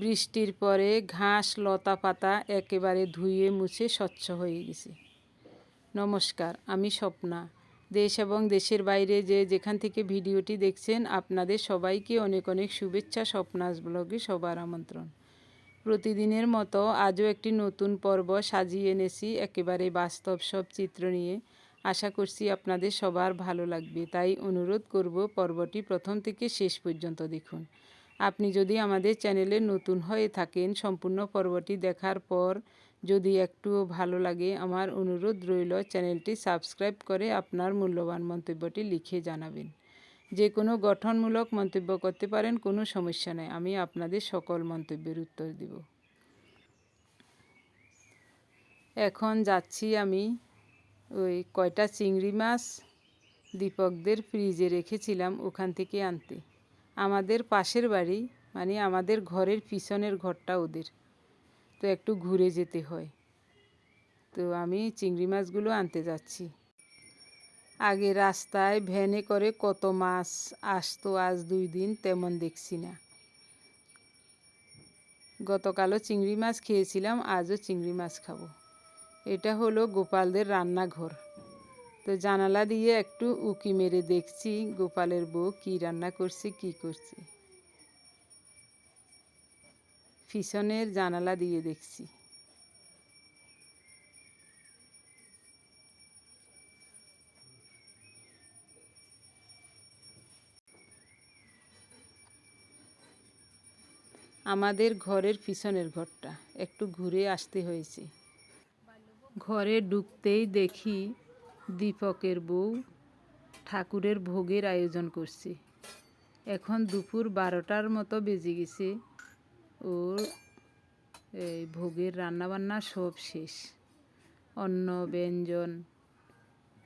বৃষ্টির পরে ঘাস লতা পাতা একেবারে ধুয়ে মুছে স্বচ্ছ হয়ে গেছে। নমস্কার, আমি স্বপ্না। দেশ এবং দেশের বাইরে যে যেখান থেকে ভিডিওটি দেখছেন, আপনাদের সবাইকে অনেক অনেক শুভেচ্ছা, স্বপ্নাস ব্লগে সবার আমন্ত্রণ। প্রতিদিনের মতো আজও একটি নতুন পর্ব সাজিয়ে এনেছি, একেবারে বাস্তব সব চিত্র নিয়ে। আশা করছি আপনাদের সবার ভালো লাগবে। তাই অনুরোধ করব পর্বটি প্রথম থেকে শেষ পর্যন্ত দেখুন। আপনি যদি আমাদের চ্যানেলে নতুন হয়ে থাকেন, সম্পূর্ণ পর্বটি দেখার পর যদি একটুও ভালো লাগে, আমার অনুরোধ রইল চ্যানেলটি সাবস্ক্রাইব করে আপনার মূল্যবান মন্তব্যটি লিখে জানাবেন। যে কোনো গঠনমূলক মন্তব্য করতে পারেন, কোনো সমস্যা নেই, আমি আপনাদের সকল মন্তব্যের উত্তর দিব। এখন যাচ্ছি আমি ওই কয়টা চিংড়ি মাছ দীপকদের ফ্রিজে রেখেছিলাম ওখান থেকে আনতে। আমাদের পাশের বাড়ি মানে আমাদের ঘরের পিছনের ঘরটা ওদের। তো একটু ঘুরে যেতে হয়। তো আমি চিংড়ি মাছগুলো আনতে যাচ্ছি। আগে রাস্তায় ভ্যানে করে কত মাছ আসতো আজ দুই দিন তেমন দেখছি না। গতকালও চিংড়ি মাছ খেয়েছিলাম, আজও চিংড়ি মাছ খাব। এটা হলো গোপালদের রান্নাঘর। তো জানালা দিয়ে একটু উকি মেরে দেখছি গোপালের বউ কি রান্না করছে, কি করছে। পিছনের জানালা দিয়ে দেখছি। আমাদের ঘরের পিছনের ঘরটা, একটু ঘুরে আসতে হয়েছে। ঘরে ঢুকতেই দেখি দীপকের বউ ঠাকুরের ভোগের আয়োজন করছে। এখন দুপুর বারোটার মতো বেজে গেছে। ওর এই ভোগের রান্নাবান্না সব শেষ। অন্ন, ব্যঞ্জন,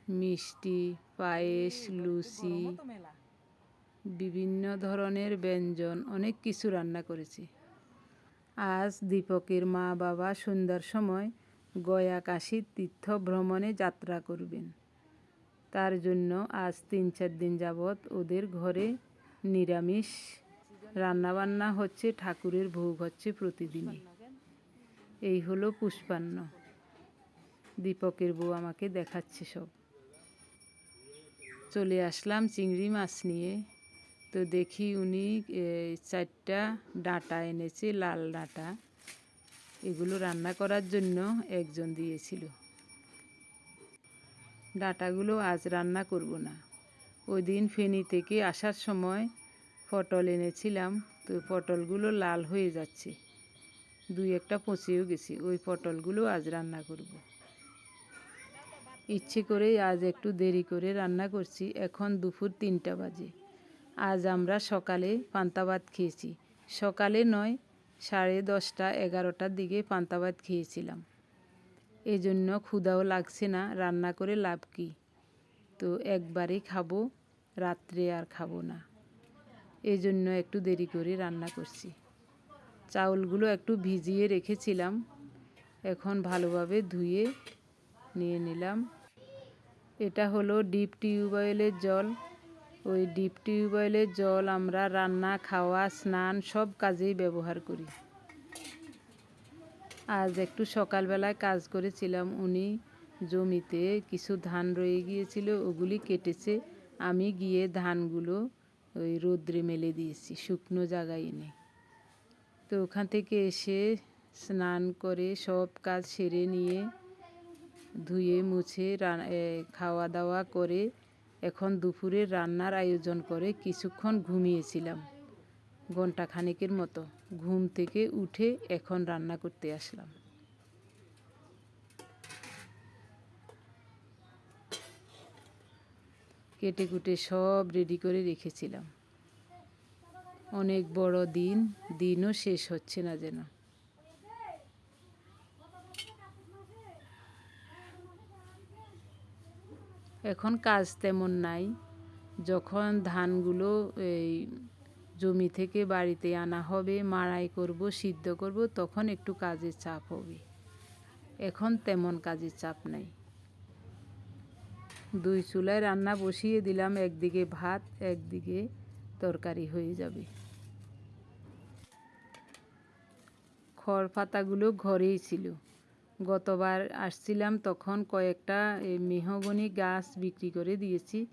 মিষ্টি, পায়েস, লুচি, বিভিন্ন ধরনের ব্যঞ্জন, অনেক কিছু রান্না করেছি। আজ দীপকের মা বাবা সন্ধ্যার সময় গয়া কাশী তীর্থ ভ্রমণে যাত্রা করবেন। তার জন্য আজ তিন চার দিন যাবৎ ওদের ঘরে নিরামিষ রান্নাবান্না হচ্ছে, ঠাকুরের ভোগ হচ্ছে প্রতিদিনই। এই হলো পুষ্পান্ন। দীপকের বউ আমাকে দেখাচ্ছে সব। চলে আসলাম চিংড়ি মাছ নিয়ে। তো দেখি উনি চারটা ডাঁটা এনেছে, লাল ডাঁটা। এগুলো রান্না করার জন্য একজন দিয়েছিল। ডাটাগুলো আজ রান্না করব না। ওই দিন ফেনি থেকে আসার সময় পটল এনেছিলাম, তো পটলগুলো লাল হয়ে যাচ্ছে। দুই একটা পচেও গেছি, ওই পটলগুলো আজ রান্না করব। ইচ্ছে করেই আজ একটু দেরি করে রান্না করছি, এখন দুপুর তিনটা বাজে। আজ আমরা সকালে পান্তা ভাত খেয়েছি। সকালে নয় সাড়ে দশটা, এগারোটার দিকে পান্তা ভাত খেয়েছিলাম। এজন্য ক্ষুধাও লাগছে না, রান্না করে লাভ কি? তো একবারই খাব, রাত্রে আর খাব না। এই জন্য একটু দেরি করে রান্না করছি। চাউলগুলো একটু ভিজিয়ে রেখেছিলাম, এখন ভালোভাবে ধুয়ে নিয়ে নিলাম। এটা হলো ডিপ টিউবওয়েলের জল। ওই ডিপ টিউবওয়েলের জল আমরা রান্না, খাওয়া, স্নান সব কাজেই ব্যবহার করি। আজ একটু সকালবেলায় কাজ করেছিলাম, উনি জমিতে কিছু ধান রয়ে গিয়েছিল, ওগুলি কেটেছে। আমি গিয়ে ধানগুলো ওই রোদ্রে মেলে দিয়েছি, শুকনো জায়গায় এনে। তো ওখান থেকে এসে স্নান করে সব কাজ সেরে নিয়ে, ধুয়ে, মুছে খাওয়া দাওয়া করে এখন দুপুরে রান্নার আয়োজন করে কিছুক্ষণ ঘুমিয়েছিলাম। ঘণ্টা খানেকের মতো ঘুম থেকে উঠে এখন রান্না করতে আসলাম। কেটে কুটে সব রেডি করে রেখেছিলাম। অনেক বড় দিন, দিনও শেষ হচ্ছে না যেন। এখন কাজ তেমন নাই। যখন ধানগুলো এই জমি থেকে বাড়িতে আনা হবে, মাড়াই করব, সিদ্ধ করব, তখন একটু কাজের চাপ হবে। এখন তেমন কাজের চাপ নাই। দুই চুলায় রান্না বসিয়ে দিলাম, একদিকে ভাত, একদিকে তরকারি হয়ে যাবে। খড় পাতাগুলো ঘরেই ছিল। গতবার আসছিলাম, তখন কয়েকটা মেহগনি গাছ বিক্রি করে দিয়েছি।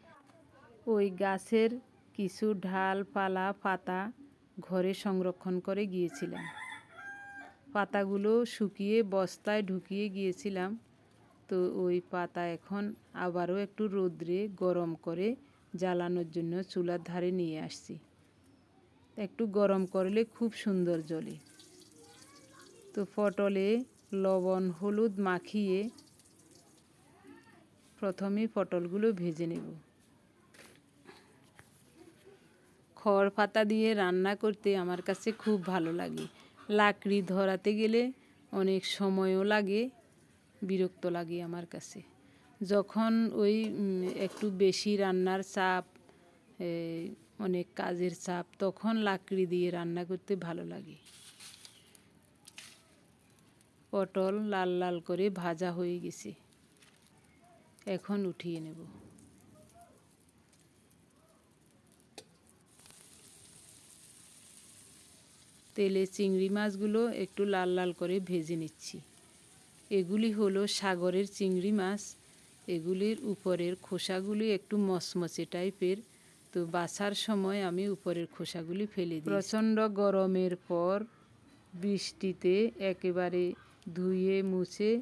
ওই গাছের কিছু ঢাল, পালা, পাতা ঘরে সংরক্ষণ করে গিয়েছিলাম। পাতাগুলো শুকিয়ে বস্তায় ঢুকিয়ে গিয়েছিলাম। তো ওই পাতা এখন আবারও একটু রোদ্রে গরম করে জ্বালানোর জন্য চুলার ধারে নিয়ে আসছি। একটু গরম করলে খুব সুন্দর জলে তো পটলে লবণ, হলুদ মাখিয়ে প্রথমে পটলগুলো ভেজে নেব। খড় পাতা দিয়ে রান্না করতে আমার কাছে খুব ভালো লাগে। লাকড়ি ধরাতে গেলে অনেক সময়ও লাগে, বিরক্ত লাগে আমার কাছে। যখন ওই একটু বেশি রান্নার চাপ অনেক কাজের চাপ, তখন লাকড়ি দিয়ে রান্না করতে ভালো লাগে। পটল লাল লাল করে ভাজা হয়ে গেছে। এখন উঠিয়ে নেব। তেলে চিংড়ি মাছগুলো একটু লাল লাল করে ভেজে নিচ্ছি। এগুলি হলো সাগরের চিংড়ি মাছ। এগুলির উপরের খোসাগুলি একটু মচমচে টাইপের। তো বাছার সময় আমি উপরের খোসাগুলি ফেলে দিই প্রচণ্ড গরমের পর বৃষ্টিতে একেবারে ধুয়ে, মুছে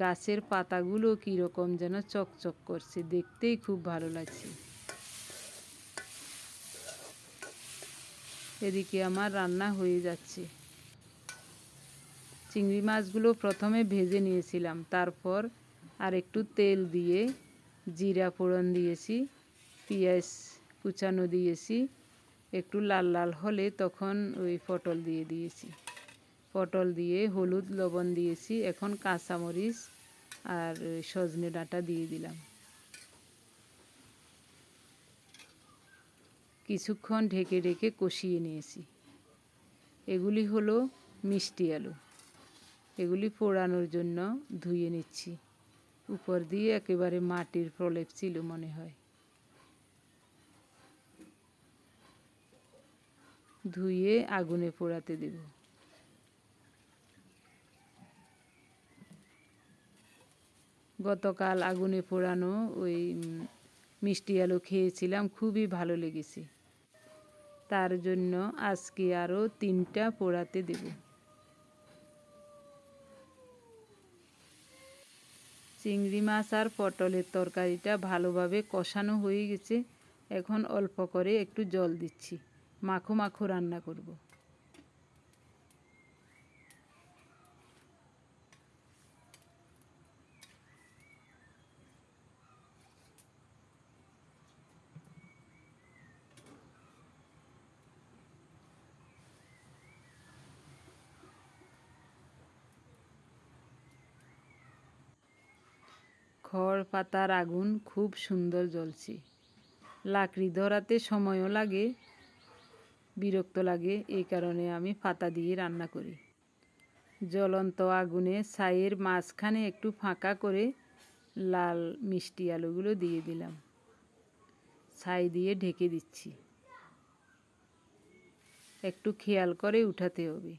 গাছের পাতাগুলো কীরকম যেন চকচক করছে। দেখতেই খুব ভালো লাগছে। এদিকে আমার রান্না হয়ে যাচ্ছে। চিংড়ি মাছগুলো প্রথমে ভেজে নিয়েছিলাম। তারপর আর একটু তেল দিয়ে জিরা ফোড়ন দিয়েছি, পেঁয়াজ কুচানো দিয়েছি, একটু লাল লাল হলে তখন ওই পটল দিয়ে দিয়েছি। পটল দিয়ে হলুদ লবণ দিয়েছি, এখন কাঁচামরিচ আর সজনে ডাঁটা দিয়ে দিলাম। কিছুক্ষণ ঢেকে ঢেকে কষিয়ে নিয়েছি। এগুলি হলো মিষ্টি আলু। এগুলি পোড়ানোর জন্য ধুয়ে নিচ্ছি। উপর দিয়ে একেবারে মাটির প্রলেপ ছিল মনে হয়। ধুয়ে আগুনে পোড়াতে দেব। গতকাল আগুনে পোড়ানো ওই মিষ্টি আলু খেয়েছিলাম, খুবই ভালো লেগেছে। তার জন্য আজকে আরও তিনটা পোড়াতে দেব। চিংড়ি মাছ আর পটলের তরকারিটা ভালোভাবে কষানো হয়ে গেছে। এখন অল্প করে একটু জল দিচ্ছি। মাখো মাখো রান্না করব। খড় পাতার আগুন খুব সুন্দর জ্বলছে। লাকড়ি ধরাতে সময়ও লাগে, বিরক্ত লাগে, এই কারণে আমি পাতা দিয়ে রান্না করি। জ্বলন্ত আগুনে ছাইয়ের মাঝখানে একটু ফাঁকা করে লাল মিষ্টি আলুগুলো দিয়ে দিলাম। ছাই দিয়ে ঢেকে দিচ্ছি। একটু খেয়াল করে উঠাতে হবে।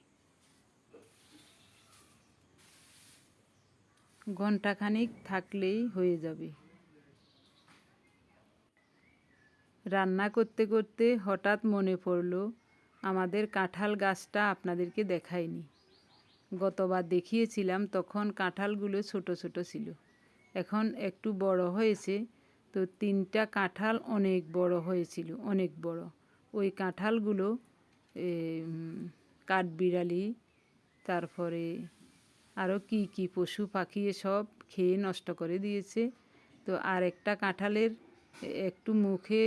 ঘন্টাখানিক থাকলেই হয়ে যাবে। রান্না করতে করতে হঠাৎ মনে পড়ল, আমাদের কাঁঠাল গাছটা আপনাদেরকে দেখাইনি। গতবার দেখিয়েছিলাম, তখন কাঁঠালগুলো ছোট ছোট ছিল। এখন একটু বড় হয়েছে, তো তিনটা কাঁঠাল অনেক বড় হয়েছিল, অনেক বড়। ওই কাঁঠালগুলো কাঠবিড়ালি, তারপরে আরও কি কি পশু পাখি সব খেয়ে নষ্ট করে দিয়েছে। তো আর একটা কাঁঠালের একটু মুখে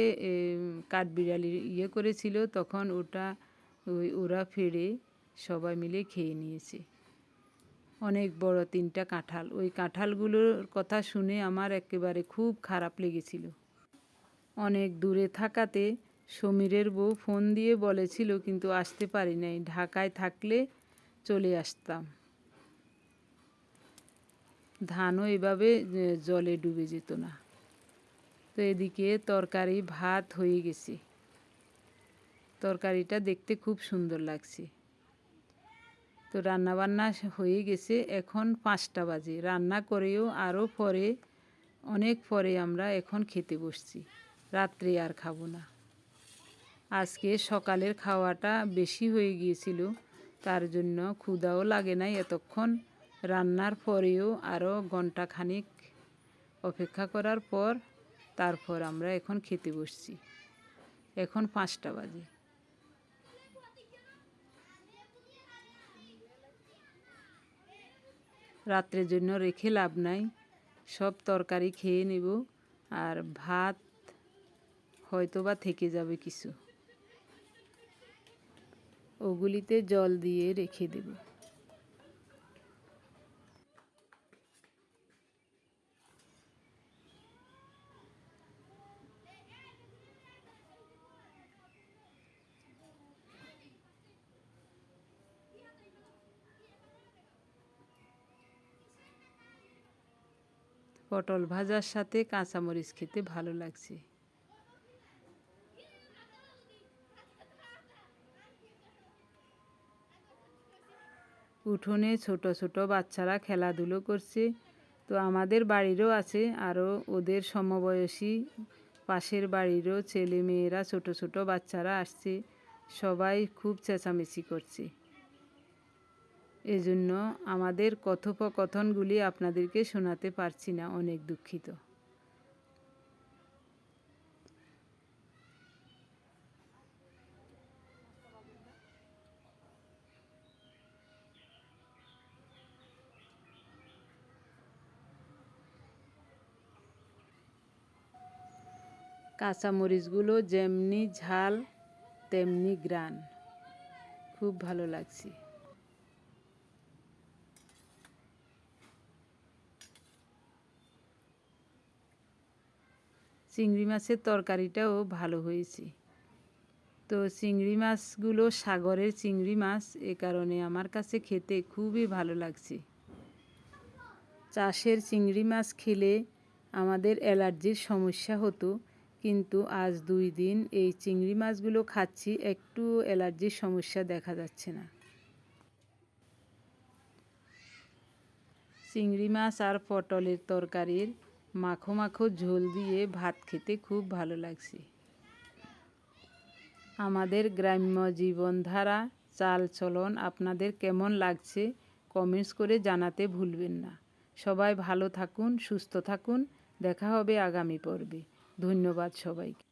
কাঠবিড়ালি ইয়ে করেছিল, তখন ওটা ওই ওরা ফেড়ে সবাই মিলে খেয়ে নিয়েছে। অনেক বড় তিনটা কাঁঠাল। ওই কাঁঠালগুলোর কথা শুনে আমার একেবারে খুব খারাপ লেগেছিল। অনেক দূরে থাকাতে সমীরের বউ ফোন দিয়ে বলেছিল, কিন্তু আসতে পারি নাই। ঢাকায় থাকলে চলে আসতাম। ধানও এভাবে জলে ডুবে যেত না। তো এদিকে তরকারি, ভাত হয়ে গেছে। তরকারিটা দেখতে খুব সুন্দর লাগছে। তো রান্নাবান্না হয়ে গেছে এখন পাঁচটা বাজে। রান্না করেও আরও পরে, অনেক পরে আমরা এখন খেতে বসছি। রাত্রে আর খাব না। আজকে সকালের খাওয়াটা বেশি হয়ে গিয়েছিল, তার জন্য ক্ষুদাও লাগে নাই এতক্ষণ। রান্নার পরেও আরও ঘণ্টা খানিক অপেক্ষা করার পর তারপর আমরা এখন খেতে বসছি। এখন পাঁচটা বাজে। রাত্রের জন্য রেখে লাভ নাই। সব তরকারি খেয়ে নেব আর ভাত হয়তো বা থেকে যাবে কিছু। ওগুলিতে জল দিয়ে রেখে দেব। পটল ভাজার সাথে কাঁচামরিচ খেতে ভালো লাগছে। উঠোনে ছোট ছোট বাচ্চারা খেলাধুলো করছে। তো আমাদের বাড়িরও আছে, আরও ওদের সমবয়সী পাশের বাড়িরও ছেলে মেয়েরা ছোট ছোট বাচ্চারা আসছে। সবাই খুব চেঁচামেচি করছে। এজন্য আমাদের কথোপকথনগুলি আপনাদেরকে শোনাতে পারছি না, অনেক দুঃখিত। কাঁচামরিচগুলো যেমনি ঝাল, তেমনি গ্রান। খুব ভালো লাগছে। চিংড়ি মাছের তরকারিটাও ভালো হয়েছে। তো চিংড়ি মাছগুলো সাগরের চিংড়ি মাছ, এ কারণে আমার কাছে খেতে খুবই ভালো লাগছে। চাষের চিংড়ি মাছ খেলে আমাদের অ্যালার্জির সমস্যা হতো, কিন্তু আজ দুই দিন এই চিংড়ি মাছগুলো খাচ্ছি, একটু অ্যালার্জির সমস্যা দেখা যাচ্ছে না। চিংড়ি মাছ আর পটলের তরকারির মাখো মাখো ঝোল দিয়ে ভাত খেতে খুব ভালো লাগছে। আমাদের গ্রাম্য জীবনধারা চাল চলন আপনাদের কেমন লাগছে কমেন্টস করে জানাতে ভুলবেন না। সবাই ভালো থাকুন, সুস্থ থাকুন। দেখা হবে আগামী পর্বে। ধন্যবাদ সবাইকে।